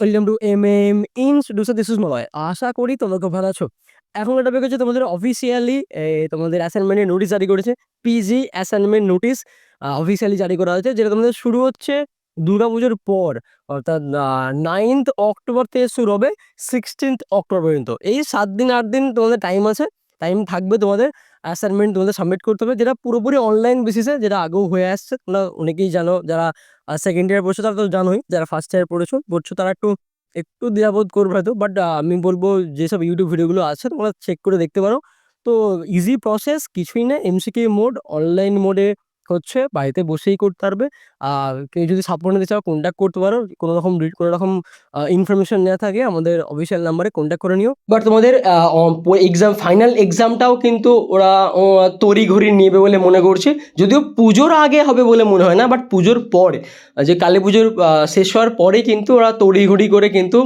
Welcome to M M institution this is Malay আশা করি খুব ভালো আছো এখন এটা বের হচ্ছে তোমাদের অফিসিয়ালি তোমাদের অ্যাসাইনমেন্টের নোটিশ জারি করেছে পিজি অ্যাসাইনমেন্ট নোটিশ অফিসিয়ালি জারি করা হয়েছে যেটা তোমাদের শুরু হচ্ছে দুর্গাপুজোর পর অর্থাৎ নাইন্থ অক্টোবর থেকে শুরু হবে সিক্সটিন্থ অক্টোবর পর্যন্ত এই সাত দিন আট দিন তোমাদের টাইম আছে টাইম থাকবে তোমাদের অ্যাসাইনমেন্ট তোমাদের সাবমিট করতে হবে, যেটা পুরোপুরি অনলাইন বেসিসে যেটা আগেও হয়ে আসছে। তোমরা অনেকেই জানো, যারা সেকেন্ড ইয়ার পড়ছো, তারা তো জানোই, যারা ফার্স্ট ইয়ার পড়েছো, পড়ছো, তারা একটু একটু দ্বিধাবোধ করবে হয়তো বাট আমি বলব যেসব ইউটিউব ভিডিওগুলো আছে, তোমরা চেক করে দেখতে পারো। তো ইজি প্রসেস কিছুই না এমসিকে মোড অনলাইন মোডে হচ্ছে বাড়িতে বসেই করতে পারবে। আর কেউ যদি সাপোর্ট নিতে চাও কন্ট্যাক্ট করতে পারো। কোনো রকম কোনো রকম ইনফরমেশন নেওয়া থাকে আমাদের অফিসিয়াল নাম্বারে কন্ট্যাক্ট করে নিও। বাট তোমাদের এক্সাম ফাইনাল এক্সামটাও কিন্তু ওরা তড়ি ঘড়ি নেবে বলে মনে করছে। যদিও পুজোর আগে হবে বলে মনে হয় না বাট পুজোর পরে যে কালী পুজোর শেষ হওয়ার পরে কিন্তু ওরা তড়িঘড়ি করে কিন্তু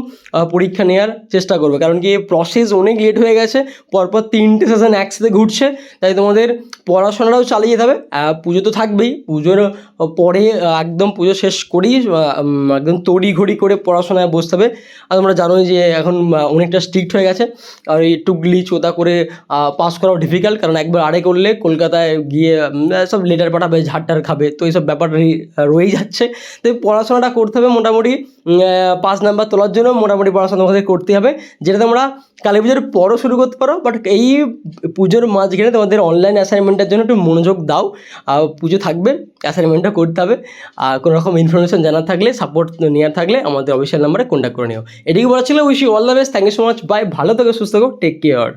পরীক্ষা নেওয়ার চেষ্টা করবে। কারণ কি প্রসেস অনেক লেট হয়ে গেছে, পরপর তিনটে সেশন একসাথে ঘুরছে, তাই তোমাদের পড়াশোনাটাও চালিয়ে যেতে হবে। পুজো তো থাকবেই। পুজোর পরে একদম পুজো শেষ করেই একদম তড়িঘড়ি করে পড়াশোনায় বসতে হবে। আর তোমরা জানোই যে এখন অনেকটা স্ট্রিক্ট হয়ে গেছে। আর এই টুকলি চোদা করে পাস করাও ডিফিকাল্ট কারণ একবার আড়ে করলে কলকাতায় গিয়ে সব লেটার পাঠাবে, ঝাড়টার খাবে। তো এইসব ব্যাপার রয়ে- রয়েই যাচ্ছে। তো পড়াশোনাটা করতে হবে মোটামুটি পাঁচ নাম্বার তোলার জন্য মোটামুটি পড়াশোনা তোমাদের করতে হবে। যেটা তোমরা কালী পুজোর পরও শুরু করতে পারো বাট এই পুজোর মাঝখানে তোমাদের অনলাইন অ্যাসাইনমেন্টের জন্য একটু মনোযোগ দাও। পুজো থাকবে অ্যাসাইনমেন্টটা করতে হবে। আর কোনো রকম ইনফরমেশন জানার থাকলে সাপোর্ট নেওয়ার থাকলে আমাদের অফিসিয়াল নাম্বারে কন্ট্যাক্ট করে নিও। এটিকে বলা ছিল wish you all the best thank you so much bye ভালো থাকো, সুস্থ থাকো টেক কেয়ার